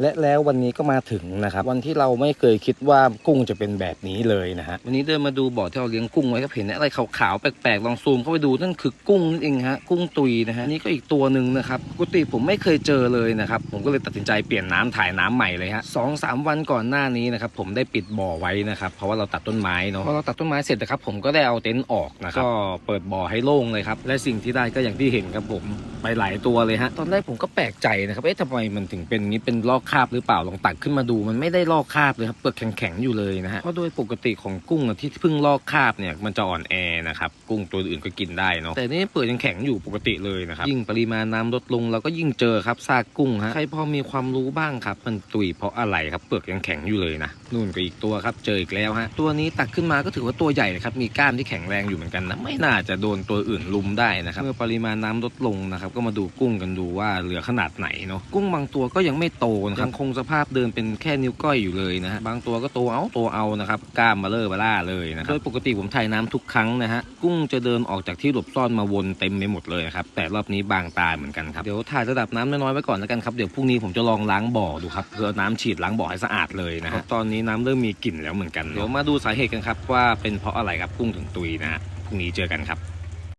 และแล้ววันนี้ก็มาถึงนะครับ วันที่เราไม่เคยคิดว่ากุ้งจะเป็นแบบนี้เลยนะฮะวันนี้เดินมาดูบ่อที่เราเลี้ยงกุ้งไว้ครับเห็นอะไรขาวๆแปลกๆลองซูมเข้าไปดูนั่นคือกุ้งนั่นเองฮะกุ้งตุยนะฮะนี่ก็อีกตัวหนึ่งนะครับปกติผมไม่เคยเจอเลยนะครับผมก็เลยตัดสินใจเปลี่ยนน้ำถ่ายน้ำใหม่เลยฮะสองสามวันก่อนหน้านี้นะครับผมได้ปิดบ่อไว้นะครับเพราะว่าเราตัดต้นไม้เนาะพอเราตัดต้นไม้เสร็จนะครับผมก็ได้เอาเต็นท์ออกนะครับก็เปิดบ่อให้โล่งเลยครับและสิ่งที่ได้ก็อย่างที่เห็นครับผม ไปหลายตัวเลยฮะ ตอนแรกผมก็แปลกใจนะครับเอ๊ะทำไมมันถึงเป็นงนี้เป็นลอกคราบหรือเปล่าลองตักขึ้นมาดูมันไม่ได้ลอกคราบเลยครับเปลือกแข็งๆอยู่เลยนะฮะเพราะโดยปกติของกุ้งที่เพิ่งลอกคราบเนี่ยมันจะอ่อนแอ นะครับกุ้งตัวอื่นก็กินได้เนาะแต่นี่เปลือกยังแข็งอยู่ปกติเลยนะครับยิ่งปริมาณน้ำลดลงเราก็ยิ่งเจอครับซากกุ้งฮะใครพอมีความรู้บ้างครับ มันตุยเพราะอะไรครับเปลือกยังแข็งอยู่เลยนะนู่นก็อีกตัวครับเจออีกแล้วฮะตัวนี้ตักขึ้นมาก็ถือว่าตัวใหญ่นะครับมีกล้ามที่แข็งแรงอยู่เหมือนกันนะไม่น่าจะโดนตัวอื่นลุมได้นะครับเมื่อปริมาณน้ำลดลงนะครับก็มาดูกุ้งกันดูว่าเหลือขนาดไหนเนาะกุ้งบางตัวก็ยังไม่โตนะครับยังคงสภาพเดินเป็นแค่นิ้วก้อยอยู่เลยนะฮะบางตัวก็โตเอาโตเอานะครับกล้ามมาเลอะมาล่าเลยนะครับโดยปกติผมถ่ายน้ำทุกครั้งนะฮะกุ้งจะเดินออกจากที่หลบซ่อนมาวนเต็มไปหมดเลยนะครับแต่รอบนี้บางตาเหมือนกันครับเดี๋ยวถ่ายระดับน้ำน้อยๆไว้ก่อนแล้วกันครับเดี๋ยวพรุ่งนี้ผมจะลองล้างบ่อดูครับเพื่อเอาน้ำฉีดล้างบ่อให้สะอาดเลยนะฮะตอนนี้น้ำเริ่มมีกลิ่นแล้วเหมือนกันเดี๋ยวมาดูสาเหตุกันครับว่าเป็นเพราะอะไรครับกุ้งถึงตุยนะฮะพรุ่งนี้เจอกันครับ